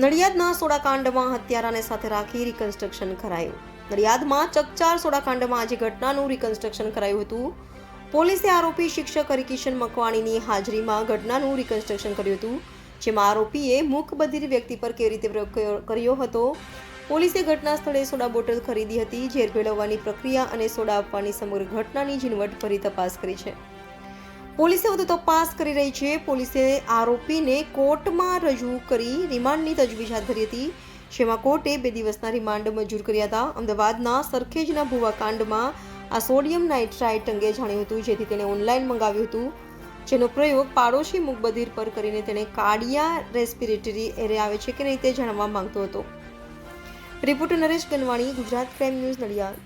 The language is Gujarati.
નડિયાદના સોડાકાંડમાં હત્યારાને સાથે રાખી રિકન્સ્ટ્રક્શન કરાયું. નડિયાદમાં ચકચાર સોડાકાંડમાં આજે ઘટનાનું રિકન્સ્ટ્રક્શન કરાયું હતું. પોલીસે આરોપી શિક્ષક હરિકિશન મકવાણીની હાજરીમાં ઘટનાનું રિકન્સ્ટ્રક્શન કર્યું હતું, જેમાં આરોપીએ મૂકબધિર વ્યક્તિ પર કેવી રીતે પ્રયોગ કર્યો હતો? પોલીસે ઘટના સ્થળે સોડા બોટલ ખરીદી હતી ઝેર ભેળવવાની પ્રક્રિયા અને સોડા આપવાની સમગ્ર ઘટનાની ઝીણવટભરી તપાસ કરી છે. પોલીસે વધુ તપાસ કરી રહી છે. પોલીસે આરોપીને કોર્ટમાં રજૂ કરી રિમાન્ડની તજવીજ હાથ ધરી હતી, જેમાં કોર્ટે બે દિવસના રિમાન્ડ મંજૂર કર્યા હતા. અમદાવાદના સરખેજના ભુવા કાંડમાં આ સોડિયમ નાઇટ્રાઇટ અંગે જાણ્યું હતું, જેથી તેણે ઓનલાઈન મંગાવ્યું હતું. જેનો પ્રયોગ પાડોશી મુકબધિર પર કરીને તેણે કાળિયા રેસ્પિરેટરી એરે આવે છે કે નહીં તે જાણવા માંગતો હતો. Reporter Naresh Ganwani, Gujarat crime news Nadiad.